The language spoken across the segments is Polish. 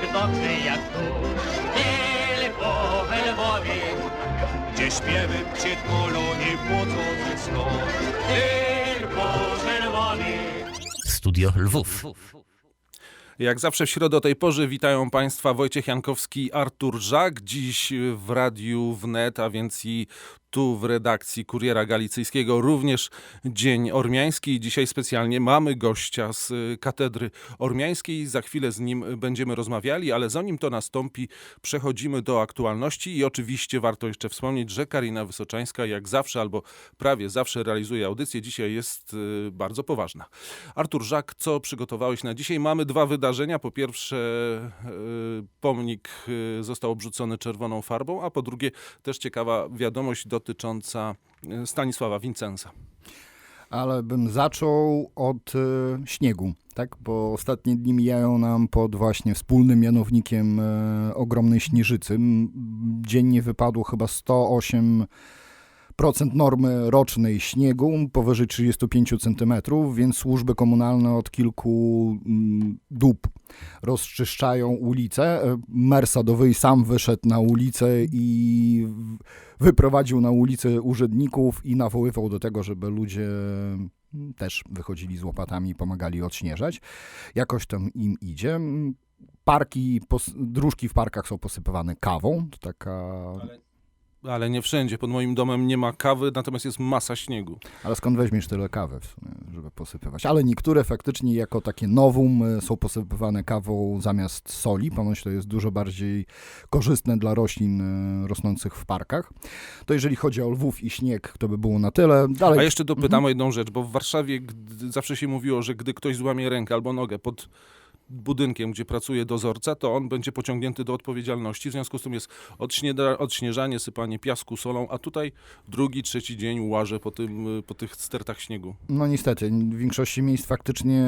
tak dobrze jak tu. Tylko we Lwowie, gdzie śpiewy przytulą i budzą ze snu. Tylko we Lwowie. Studio Lwów. Jak zawsze w środę o tej porze witają Państwa Wojciech Jankowski i Artur Żak. Dziś w Radiu Wnet, a więc i tu w redakcji Kuriera Galicyjskiego również Dzień Ormiański. Dzisiaj specjalnie mamy gościa z y, Katedry Ormiańskiej. Za chwilę z nim będziemy rozmawiali, ale zanim to nastąpi, przechodzimy do aktualności i oczywiście warto jeszcze wspomnieć, że Karina Wysoczańska jak zawsze albo prawie zawsze realizuje audycję. Dzisiaj jest y, bardzo poważna. Artur Żak, co przygotowałeś na dzisiaj? Mamy dwa wydarzenia. Po pierwsze, y, pomnik został obrzucony czerwoną farbą, a po drugie, też ciekawa wiadomość dotycząca y, Stanisława Wincenza. ale bym zaczął od e, śniegu, tak? Bo ostatnie dni mijają nam pod właśnie wspólnym mianownikiem e, ogromnej śnieżycy. Dziennie wypadło chyba 108 procent normy rocznej śniegu, powyżej 35 cm, więc służby komunalne od kilku mm, dób rozczyszczają ulice. E, Mer Sadowy sam wyszedł na ulicę i wyprowadził na ulicę urzędników i nawoływał do tego, żeby ludzie mm, też wychodzili z łopatami i pomagali odśnieżać. Jakoś tam im idzie. Mm, Parki, dróżki w parkach są posypywane kawą. To taka... Ale nie wszędzie. Pod moim domem nie ma kawy, natomiast jest masa śniegu. Ale skąd weźmiesz tyle kawy, w sumie, żeby posypywać? Ale niektóre faktycznie jako takie nowum y, są posypywane kawą zamiast soli. Ponoć to jest dużo bardziej korzystne dla roślin y, rosnących w parkach. To jeżeli chodzi o lwów i śnieg, to by było na tyle. Dalej, A jeszcze dopytam o jedną rzecz, bo w Warszawie zawsze się mówiło, że gdy ktoś złamie rękę albo nogę pod budynkiem, gdzie pracuje dozorca, to on będzie pociągnięty do odpowiedzialności. W związku z tym jest odśnieda, odśnieżanie, sypanie piasku, solą, a tutaj drugi, trzeci dzień łażę po, tym, po tych stertach śniegu. No niestety, w większości miejsc faktycznie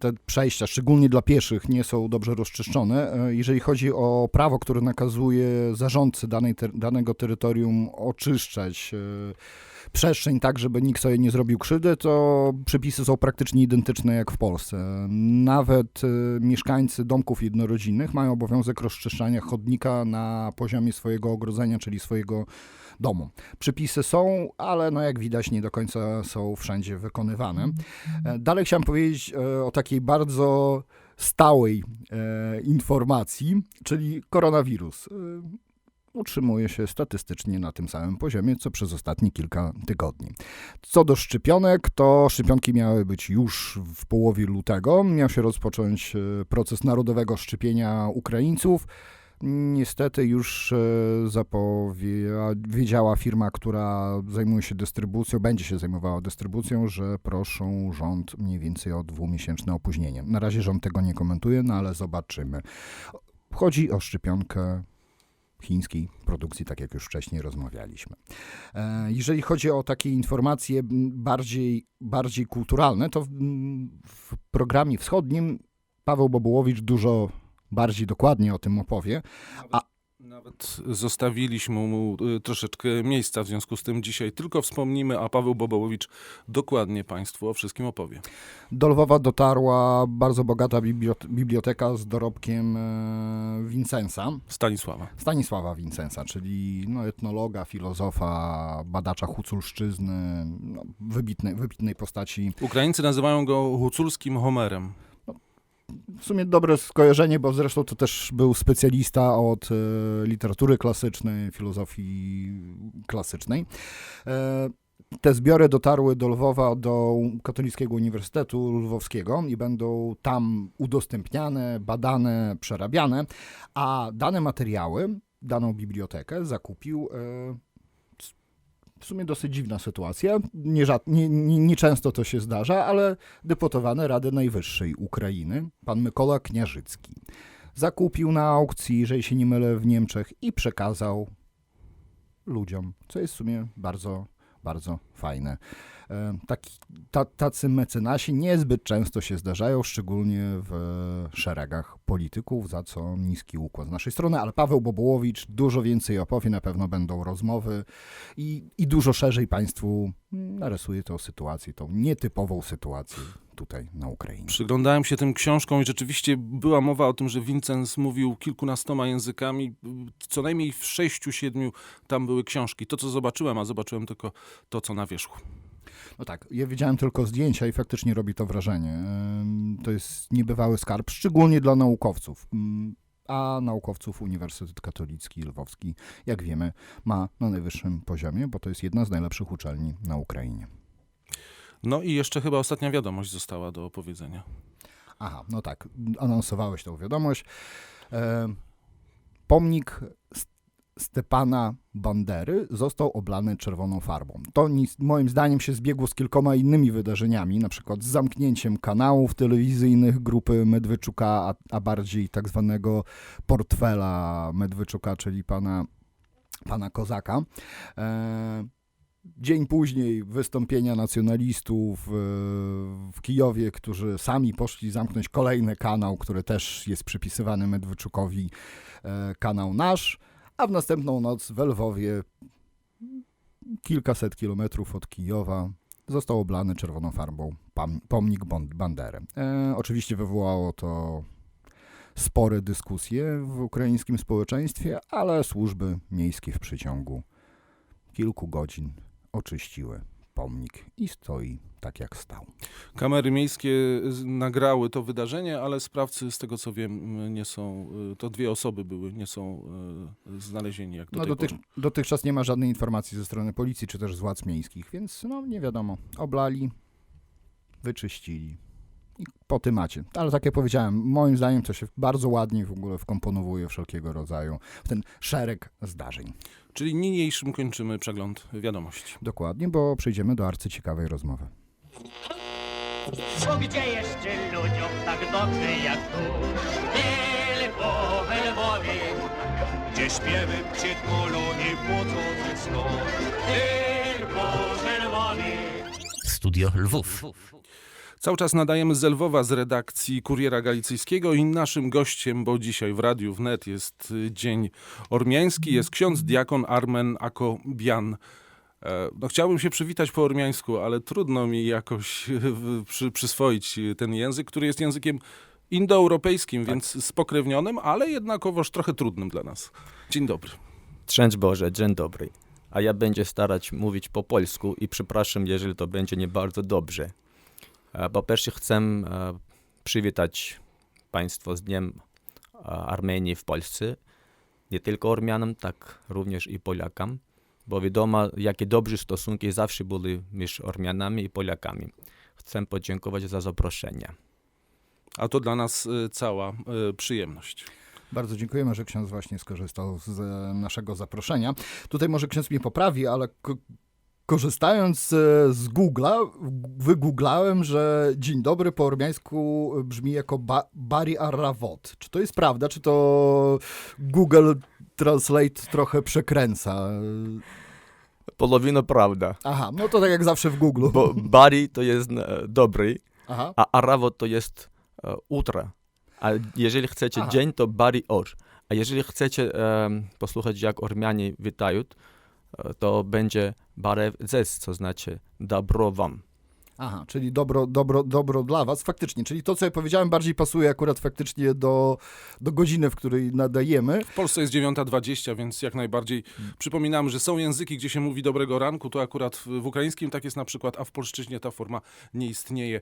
te przejścia, szczególnie dla pieszych, nie są dobrze rozczyszczone. E, Jeżeli chodzi o prawo, które nakazuje zarządcy danej danego terytorium oczyszczać e, przestrzeń tak, żeby nikt sobie nie zrobił krzywdy, to przepisy są praktycznie identyczne jak w Polsce. Nawet e, mieszkańcy domków jednorodzinnych mają obowiązek rozczyszczania chodnika na poziomie swojego ogrodzenia, czyli swojego domu. Przepisy są, ale no jak widać nie do końca są wszędzie wykonywane. E, Dalej chciałem powiedzieć e, o takiej bardzo stałej e, informacji, czyli koronawirus. Utrzymuje się statystycznie na tym samym poziomie, co przez ostatnie kilka tygodni. Co do szczepionek, to szczepionki miały być już w połowie lutego. Miał się rozpocząć e, proces narodowego szczepienia Ukraińców. Niestety już e, zapowiedziała firma, która zajmuje się dystrybucją, będzie się zajmowała dystrybucją, że proszą rząd mniej więcej o dwumiesięczne opóźnienie. Na razie rząd tego nie komentuje, no ale zobaczymy. Chodzi o szczepionkę chińskiej produkcji, tak jak już wcześniej rozmawialiśmy. E, Jeżeli chodzi o takie informacje bardziej, bardziej kulturalne, to w, w programie wschodnim Paweł Bobułowicz dużo bardziej dokładnie o tym opowie. Nawet zostawiliśmy mu y, troszeczkę miejsca, w związku z tym dzisiaj tylko wspomnimy, a Paweł Bobołowicz dokładnie Państwu o wszystkim opowie. Do Lwowa dotarła bardzo bogata bibliot- biblioteka z dorobkiem e, Vincenza, Stanisława. Stanisława Vincenza, czyli no, etnologa, filozofa, badacza huculszczyzny, no, wybitnej, wybitnej postaci. Ukraińcy nazywają go huculskim Homerem. W sumie dobre skojarzenie, bo zresztą to też był specjalista od e, literatury klasycznej, filozofii klasycznej. E, te zbiory dotarły do Lwowa, do Katolickiego Uniwersytetu Lwowskiego i będą tam udostępniane, badane, przerabiane, a dane materiały, daną bibliotekę zakupił e, w sumie dosyć dziwna sytuacja. Nierzad- Nie, nie, nieczęsto to się zdarza, ale deputowany Rady Najwyższej Ukrainy, pan Mykola Kniarzycki, zakupił na aukcji, jeżeli się nie mylę, w Niemczech i przekazał ludziom, co jest w sumie bardzo, bardzo fajne. E, Taki, ta, tacy mecenasi niezbyt często się zdarzają, szczególnie w szeregach polityków, za co niski układ z naszej strony, ale Paweł Bobołowicz dużo więcej opowie, na pewno będą rozmowy i, i dużo szerzej Państwu narysuje tą sytuację, tą nietypową sytuację tutaj na Ukrainie. Przyglądałem się tym książkom i rzeczywiście była mowa o tym, że Vincent mówił kilkunastoma językami. Co najmniej w sześciu, siedmiu tam były książki. To, co zobaczyłem, a zobaczyłem tylko to, co na wierzchu. No tak, ja widziałem tylko zdjęcia i faktycznie robi to wrażenie. To jest niebywały skarb, szczególnie dla naukowców. Ym, A naukowców Uniwersytet Katolicki Lwowski, jak wiemy, ma na najwyższym poziomie, bo to jest jedna z najlepszych uczelni na Ukrainie. No i jeszcze chyba ostatnia wiadomość została do opowiedzenia. Aha, no tak, anonsowałeś tą wiadomość. Pomnik Stepana Bandery został oblany czerwoną farbą. To moim zdaniem się zbiegło z kilkoma innymi wydarzeniami, na przykład z zamknięciem kanałów telewizyjnych grupy Medwyczuka, a, a bardziej tak zwanego portfela Medwyczuka, czyli pana, pana Kozaka. E, Dzień później wystąpienia nacjonalistów e, w Kijowie, którzy sami poszli zamknąć kolejny kanał, który też jest przypisywany Medwyczukowi, e, kanał nasz, a w następną noc w Lwowie, kilkaset kilometrów od Kijowa, został oblany czerwoną farbą pomnik Bandery. E, oczywiście wywołało to spore dyskusje w ukraińskim społeczeństwie, ale służby miejskie w przeciągu kilku godzin oczyściły pomnik i stoi tak jak stał. Kamery miejskie nagrały to wydarzenie, ale sprawcy, z tego co wiem, nie są. y, To dwie osoby były, nie są y, znalezieni jak do No dotych, dotychczas nie ma żadnej informacji ze strony policji czy też z władz miejskich, więc no nie wiadomo. Oblali, wyczyścili i po temacie. Ale tak jak powiedziałem, moim zdaniem to się bardzo ładnie w ogóle wkomponowuje wszelkiego rodzaju w ten szereg zdarzeń. Czyli niniejszym kończymy przegląd wiadomości. Dokładnie, bo przejdziemy do arcyciekawej rozmowy. Bo gdzie jeszcze ludziom tak dobrze jak tu? Tylko we Lwowie, gdzie śpiewy nie budzą ze snu. Tylko we Lwowie. Studio Lwów. Cały czas nadajemy z Lwowa z redakcji Kuriera Galicyjskiego i naszym gościem, bo dzisiaj w Radiu Wnet jest y, Dzień Ormiański, jest ksiądz diakon Armen Akobian. E, No, chciałbym się przywitać po ormiańsku, ale trudno mi jakoś w- przy, przyswoić y, ten język, który jest językiem indoeuropejskim, więc spokrewnionym, ale jednakowoż trochę trudnym dla nas. Dzień dobry. Szczęść Boże, dzień dobry. A ja będę starać mówić po polsku i przepraszam, jeżeli to będzie nie bardzo dobrze. E, Po pierwsze chcę e, przywitać Państwo z Dniem e, Armenii w Polsce. Nie tylko Ormianom, tak również i Polakom, bo wiadomo, jakie dobre stosunki zawsze były między Ormianami i Polakami. Chcę podziękować za zaproszenie. A to dla nas cała przyjemność. Bardzo dziękujemy, że ksiądz właśnie skorzystał z e, naszego zaproszenia. Tutaj może ksiądz mnie poprawi, ale korzystając e, z Google'a, wygooglałem, że dzień dobry po ormiańsku brzmi jako ba Bari Arravot. Czy to jest prawda, czy to Google Translate trochę przekręca? Polowina prawda, Aha, no to tak jak zawsze w Google. bo Bari to jest e, dobry, Aha, a Arawo to jest e, utro. A jeżeli chcecie Aha. dzień, to Bari Or. A jeżeli chcecie posłuchać, jak Ormianie witają, to będzie Barew Zes, co znaczy dobro wam. aha, czyli dobro, dobro, dobro dla was. Faktycznie, czyli to, co ja powiedziałem, bardziej pasuje akurat faktycznie do, do godziny, w której nadajemy. W Polsce jest 9.20, więc jak najbardziej przypominam, że są języki, gdzie się mówi dobrego ranku, to akurat w, w ukraińskim tak jest na przykład, a w polszczyźnie ta forma nie istnieje.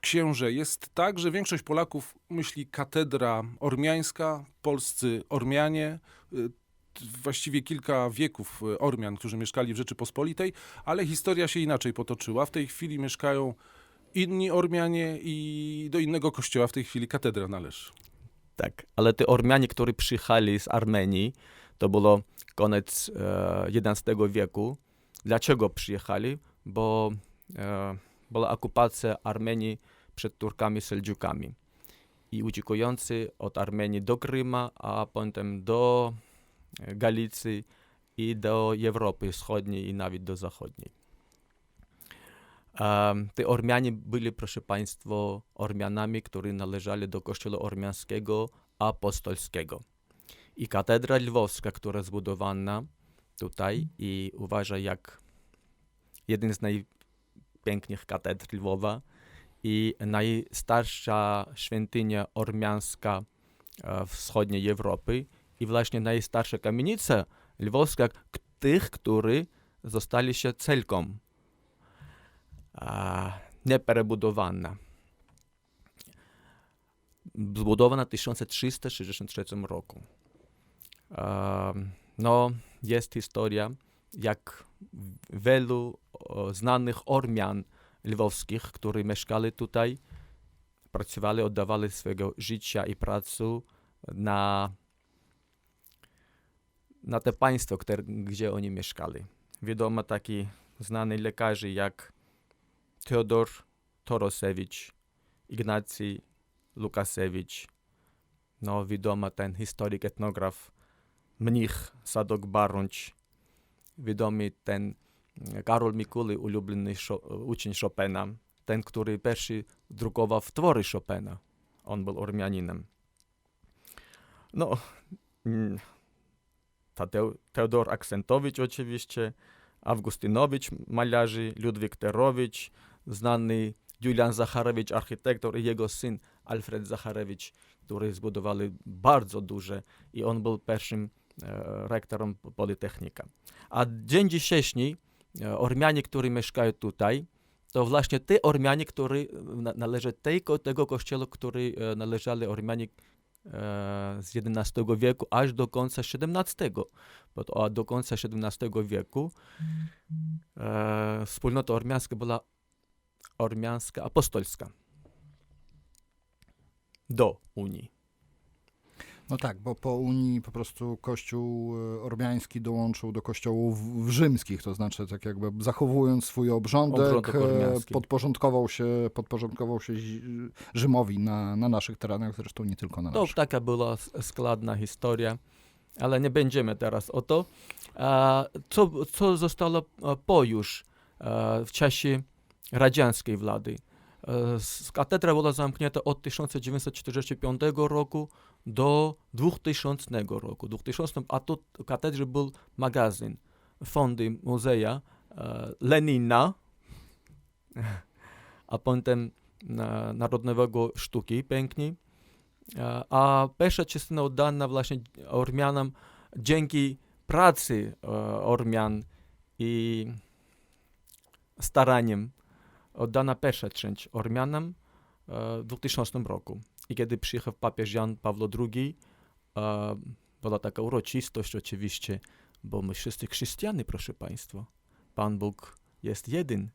Księże, jest tak, że większość Polaków myśli katedra ormiańska, polscy Ormianie, y, właściwie kilka wieków y, Ormian, którzy mieszkali w Rzeczypospolitej, ale historia się inaczej potoczyła. W tej chwili mieszkają inni Ormianie i do innego kościoła w tej chwili katedra należy. Tak, ale te Ormianie, którzy przyjechali z Armenii, to było koniec e, XI wieku. Dlaczego przyjechali? Bo e, była okupacja Armenii przed Turkami Seldziukami. I uciekający od Armenii do Kryma, a potem do i do Europy Wschodniej i nawet do Zachodniej. Em, Te Ormianie byli, proszę Państwa, Ormianami, którzy należeli do kościoła ormiańskiego apostolskiego. I katedra lwowska, która zbudowana tutaj i uważa jak jeden z najpiękniejszych katedr Lwowa, i najstarsza świątynia ormiańska e, wschodniej Europy i właśnie najstarsza kamienica lwowska tych, którzy zostali się celkom a. Zbudowana w 1363 roku. Em, No, jest historia, jak wielu o, znanych Ormian lwowskich, którzy mieszkali tutaj, pracowali, oddawali swojego życia i pracy na, na te państwo, które, gdzie oni mieszkali. Wiadomo taki znany lekarze jak Teodor Torosewicz, Ignacy Lukasewicz, no wiadomo ten historyk, etnograf, mnich Sadok Baruncz, wiadomy ten mm, Karol Mikuli, ulubiony uczeń Chopina, ten, który pierwszy drukował twory Chopina. On był Ormianinem. No, mm, Teodor Aksentowicz oczywiście, Awgustynowicz, malarzy, Ludwik Terowicz, znany Julian Zacharewicz, architektor i jego syn Alfred Zacharewicz, który zbudowali bardzo duże i on był pierwszym e, rektorem Politechnika. A dzień dzisiejszy e, którzy mieszkają tutaj, to właśnie te Ormianie, którzy na, należą tej, tego kościoła, który e, e, z XI wieku aż do końca XVII. Bo do końca XVII wieku e, wspólnota ormiańska była ormiańska apostolska do Unii. No tak, bo po Unii po prostu kościół e, ormiański dołączył do kościołów rzymskich, to znaczy tak jakby zachowując swój obrządek, e, podporządkował się, podporządkował się Rzymowi na, na naszych terenach, zresztą nie tylko na To naszych. taka była składna historia, ale nie będziemy teraz o to. Co, co zostało e, po już w czasie radzieckiej władzy? Katedra była zamknięta od 1945 roku do 2000 roku. 2000, a tu w katedrze był magazyn fondy muzeja e, Lenina, a potem e, na, Narodowego Sztuki Pięknej. E, a pierwsza częścina oddana właśnie Ormianom dzięki pracy e, Ormian i staraniem oddana pierwsza część Ormianom e, w 2000 roku. I kiedy przyjechał papież Jan Paweł II, e, była taka uroczystość oczywiście, bo my wszyscy chrześcijanie, proszę Państwa. Pan Bóg jest jeden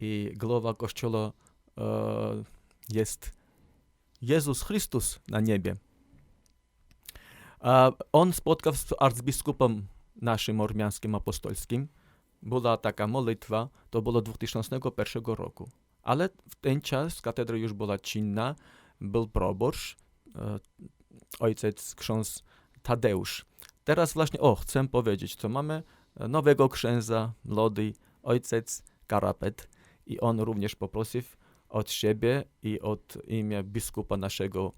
i głowa Kościoła e, jest Jezus Chrystus na niebie. A on spotkał z arcybiskupem naszym ormiańskim apostolskim. Była taka modlitwa, to było 2001 roku. Ale w ten czas katedra już była czynna, był proboszcz, e, ojciec ksiądz Tadeusz. Teraz właśnie, o, chcę powiedzieć, co mamy nowego księdza, młody ojciec Karapet i on również poprosił od siebie i od imię biskupa naszego,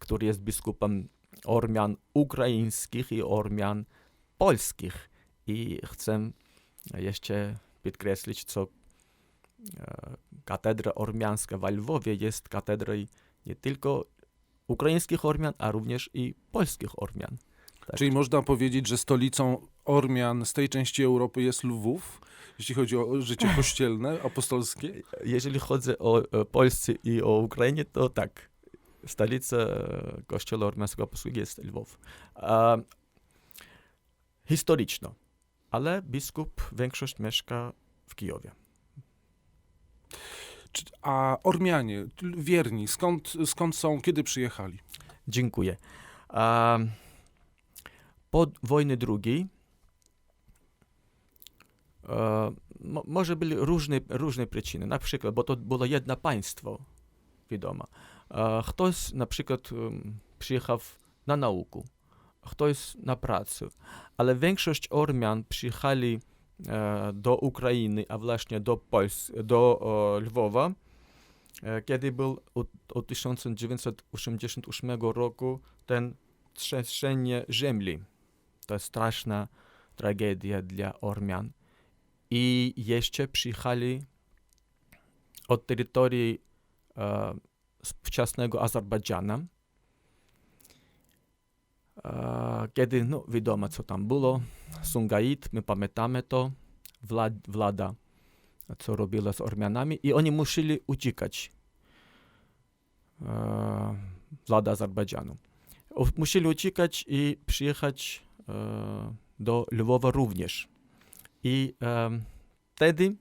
który jest biskupem Ormian ukraińskich i Ormian polskich. I chcę jeszcze podkreślić, co e, katedra ormiańska w Lwowie jest katedrą nie tylko ukraińskich Ormian, a również i polskich Ormian. Tak. Czyli można powiedzieć, że stolicą Ormian z tej części Europy jest Lwów, jeśli chodzi o życie kościelne, apostolskie? Jeżeli chodzi o e, Polsce i o Ukrainie, to tak. Stolica e, Kościoła Ormiańskiego Apostolskiego jest Lwów. A, historyczno, ale biskup większość mieszka w Kijowie. A Ormianie, wierni, skąd, skąd są, kiedy przyjechali? Dziękuję. Po wojny drugiej mo, może były różne, różne przyczyny. Na przykład, bo to było jedno państwo, wiadomo. Ktoś na przykład um, przyjechał na naukę, ktoś na pracę, ale większość Ormian przyjechali do Ukrainy, a właśnie do, Pols do e, Lwowa, e, kiedy był od, od 1988 roku ten trzęsienie ziemi. To straszna tragedia dla Ormian. I jeszcze przyjechali od terytorii e, z wczesnego Azerbejdżanu. E, kiedy, no wiadomo co tam było, Sungait, my pamiętamy to, Wlad, Wlada, co robiła z Ormianami i oni musieli uciekać. E, Wlada Azerbejdżanu. Musieli uciekać i przyjechać e, do Lwowa również. I e, wtedy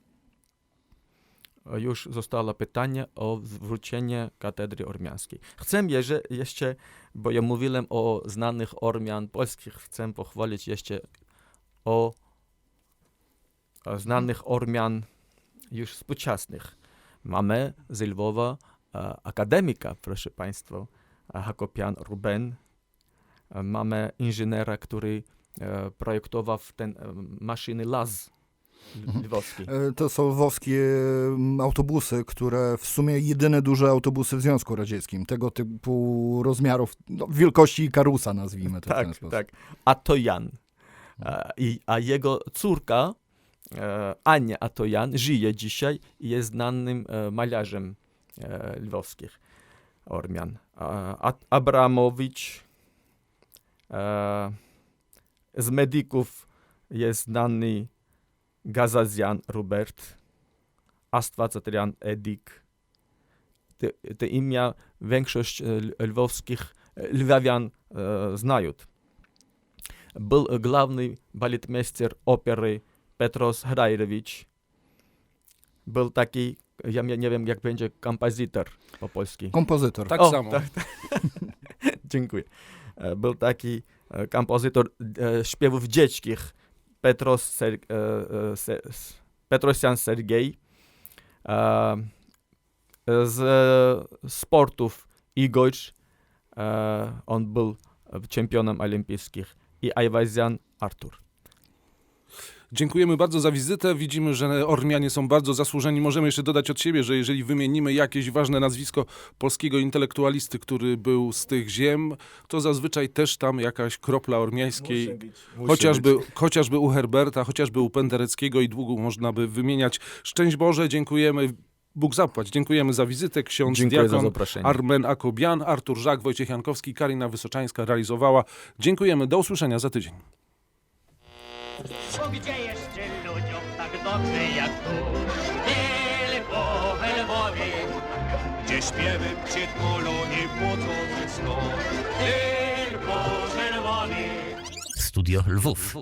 e, już zostało pytanie o zwrócenie katedry ormiańskiej. Chcę jeszcze, bo ja mówiłem o znanych Ormian polskich, chcę pochwalić jeszcze o, znanych Ormian już współczesnych. Mamy z Lwowa e, akademika, proszę Państwa, Hakopian Ruben. E, Mamy inżyniera, który e, projektował ten maszyny LAZ l- lwowski. To są lwowskie mm, autobusy, które w sumie jedyne duże autobusy w Związku Radzieckim. Tego typu rozmiarów, no, wielkości karusa nazwijmy to w ten Tak, sposób. tak. A to Jan. E, i, a jego córka, e, Ania Atojan, żyje dzisiaj i jest znanym e, malarzem lwowskich Ormian. Abramowicz z medyków jest znany Gazazjan Robert, Astwacatrian Edik. Te, te imię większość lwowskich lwawian e, znają. Był główny baletmeister opery Petros Hrajrowicz. Był taki, ja nie wiem jak będzie kompozytor po polski. Kompozytor. Tak O, samo. tak, tak. Dziękuję. E, Był taki e, kompozytor e, śpiewów dziećkich Petros Ser, Se, S- Petrosjan Sergiej. E, z sportów Igor. E, on był czempionem olimpijskich. I Ajwazjan Artur. Dziękujemy bardzo za wizytę. Widzimy, że Ormianie są bardzo zasłużeni. Możemy jeszcze dodać od siebie, że jeżeli wymienimy jakieś ważne nazwisko polskiego intelektualisty, który był z tych ziem, to zazwyczaj też tam jakaś kropla ormiańskiej, chociażby, chociażby u Herberta, chociażby u Pendereckiego i długo można by wymieniać. Szczęść Boże, dziękujemy. Bóg zapłać. Dziękujemy za wizytę. Ksiądz Dziękuję diakon. Armen Akobian, Artur Żak, Wojciech Jankowski, Karina Wysoczańska realizowała. Dziękujemy. Do usłyszenia za tydzień. Bo gdzie jeszcze ludziom tak dobrze jak tu? Tylko we Lwowie, gdzie śpiewy przytmulą i płocą ze snu. Tylko we Lwowie. Studio Lwów.